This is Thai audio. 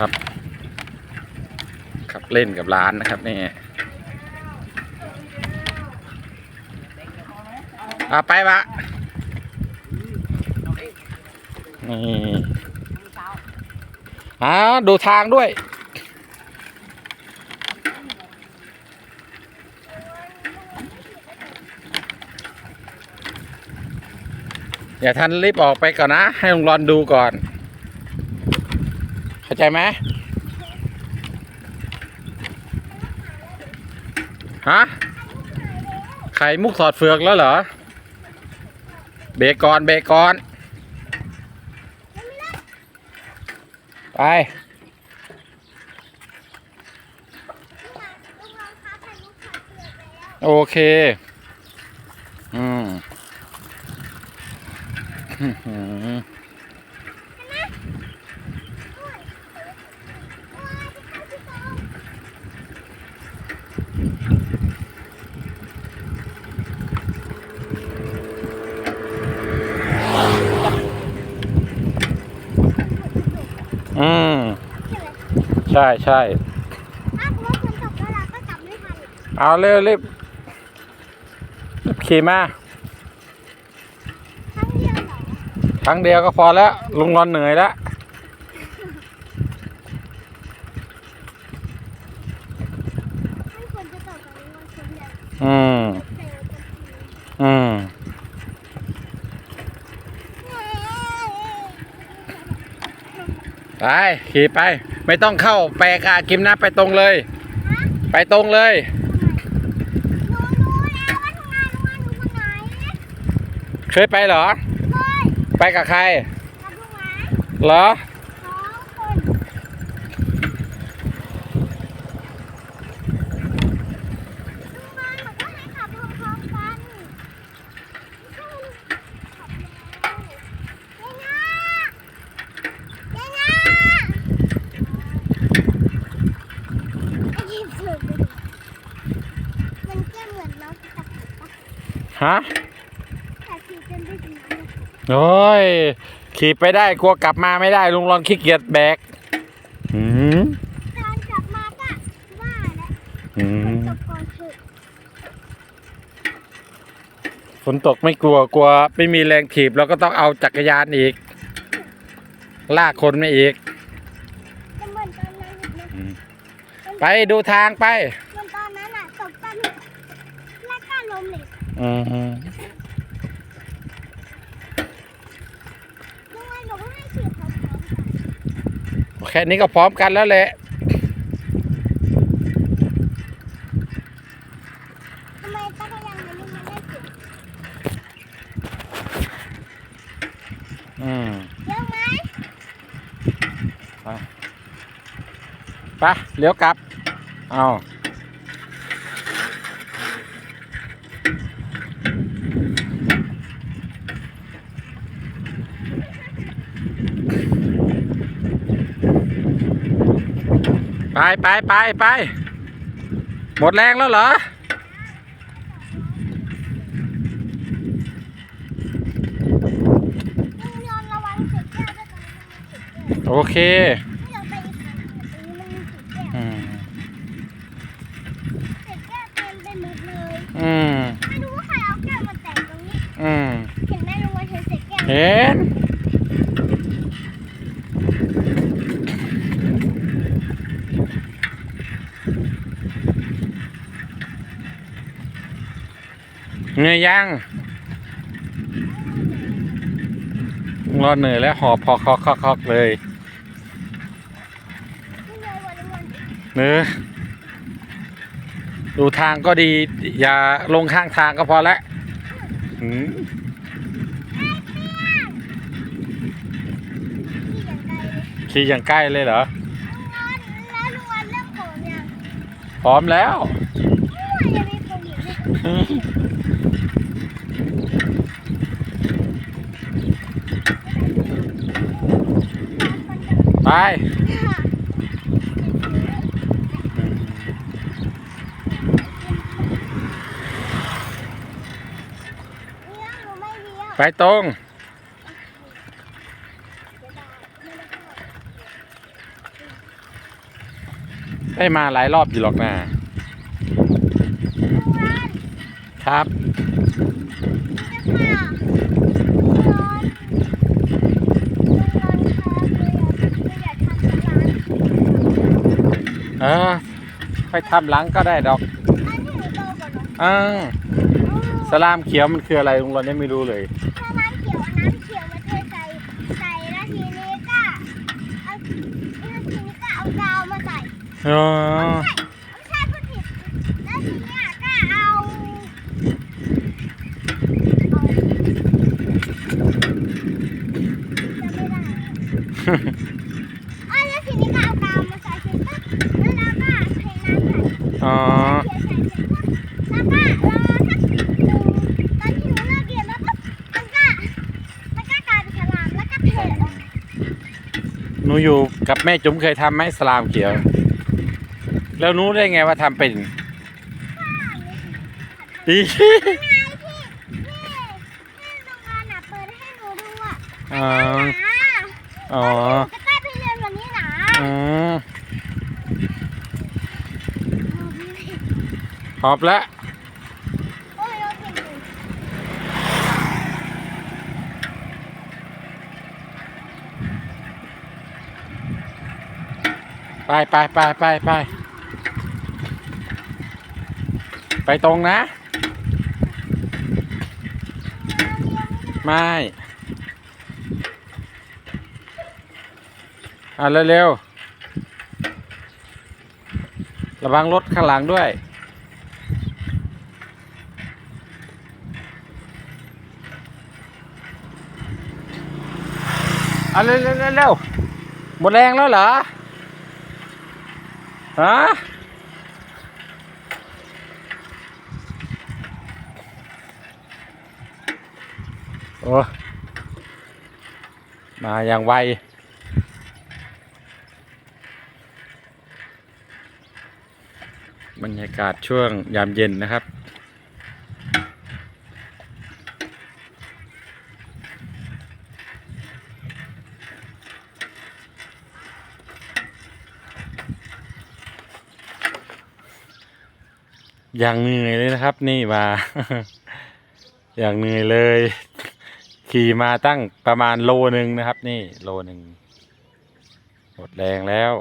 ครับ ขับเล่นกับร้านนะครับนี่เอาไปวะนี่อ่าดูทางด้วยอย่าท่านรีบออกไปก่อนนะ ให้ลุงรอนดูก่อน ใจไหมฮะไข่มุกถอดเฟือกแล้วเหรอ เบรกก่อนเบรกก่อนไปโอเค อืมอื้อหือ อืม ใช่ใช่ ถ้าพวกคนตกแล้วเราก็จับไม่ทันเอาเร็วรีบรีบขี่มา ครั้งเดียวเหรอครั้งเดียวก็พอแล้ว ลุงนอนเหนื่อยแล้วไม่ควรจะตกแบบนี้มันคนเดียวอืม เจอกันที อืม ไปขี่ไป ไม่ต้องเข้าไปกบอากิมนะไปตรงเลย ไปตรงเลยหนูรู้แล้วว่าทุกงานทุกงานหนูคนไหนเคยไปเหรอเคยไปกับใครกับทุกงานเหรอ สองคนทุกงานเขาก็ให้ขับพร้อมๆกันไม่ใช่ขับเร็วเจ๊นะเจ๊นะไอ้ยิ้มสุดเลยมันแก้เหมือนน้องตะกุกปะ ฮะแต่ขี่จนได้ถึงนั้นโอ้ย ขี่ไปได้กลัวกลับมาไม่ได้ลุงรอนขี้เกียจแบกอืมตอนกลับมาก็ว่าแล้วอืมตกก่อนเถอะฝนตกไม่กลัวกลัว ไม่มีแรงถีบเราก็ต้องเอาจักรยานอีก ลากคนมาอีก จะเหมือนตอนนั้นอีกนะ ไปดูทางไป เหมือนตอนนั้นอะตกกันแล้วก็ล้มเลย อืมยังไงหนูก็ให้ขี่พร้อมแค่นี้ก็พร้อมกันแล้วแหละไมจักรยานมันไม่ได้ขี่อืมเยอะไหมไป เลี้ยวกลับ เอา ไปไปไปไปหมดแรงแล้วเหรอต้องยอมระวังเศษแก้วด้วยตอนนี้มันมีเศษแก้วโอเคไม่อยากไปอีกทางหนึ่งตรงนี้มันมีเศษแก้วอืมเศษแก้วเต็มไปหมดเลยอืมไม่รู้ว่าใครเอาแก้วมาแตกตรงนี้ อืมเห็นไหมลุงวันเห็นเศษแก้วเห็น เหนื่อยยังรอเหนื่อยแล้วหอบพอคอกคอกคอกเลยไม่เลยวันลุงวันเนื้อดูทางก็ดี อย่าลงข้างทางก็พอแล้วหืมที่อย่างไกลเลยขี่อย่างใกล้เลยเหรอแล้วลุงวันเริ่มโผล่ยังพร้อมแล้ว ยัง ไม่โผล่อีกเลยไป ไปตรงเได้มาหลายรอบอยู่หรอกนะลุงรันครับ นี่นะคะลุงรันลุงรันครับเรา อยากเราอยากทำร้านเออไปทำหลังก็ได้ดอกอันที่หนูโตกว่าหนูอ่าอ๋อสลามเขียวมันคืออะไรลุงเราเนี่ยไม่รู้เลยถ้าน้ำเขียวเอาน้ำเขียวมาเทใส่ใส่แล้วทีนี้ก็เอาแล้วทีนี้ก็เอากาวมาใส่อ๋อไม่ใช่พูดผิดแล้วทีเนี้ยก็เอาเอาจะไม่ได้อะอ๋อแล้วทีนี้ก็เอากาวมาใส่เสร็จปุ๊บแล้วเราก็เทน้ำใส่ อ๋อ เทใส่เสร็จปุ๊บแล้วก็รอสักหนึ่งตอนที่หนูเลิกเรียนแล้วปุ๊บมันก็มันก็กลายเป็นฉลามแล้วก็เทออก ห นูอยู่กับแม่จุ๋มเคยทำไหมสลามเขียว แล้วหนูได้ไงว่าทำเป็นดีไงที่ที่ที่โรงงานน่ะเปิดให้หนูดูอะอ๋อนะอ๋อจะใกล้ไปเรียนวันนี้นะอืมหอบแล้ว โอ้ยเราเก่งเลย ไปไปไปไปไปไปตรงนะ ไม่อะเร็วๆ ระวังรถข้างหลังด้วย อะเร็วเร็วเร็วเร็วหมดแรงแล้วเหรอ ฮะโอ้มาอย่างไวบรรยากาศช่วงยามเย็นนะครับ อย่างเหนื่อยเลยนะครับ นี่มา อย่างเหนื่อยเลย ขี่มาตั้งประมาณโลหนึ่งนะครับ นี่โลหนึ่งหมดแรงแล้ว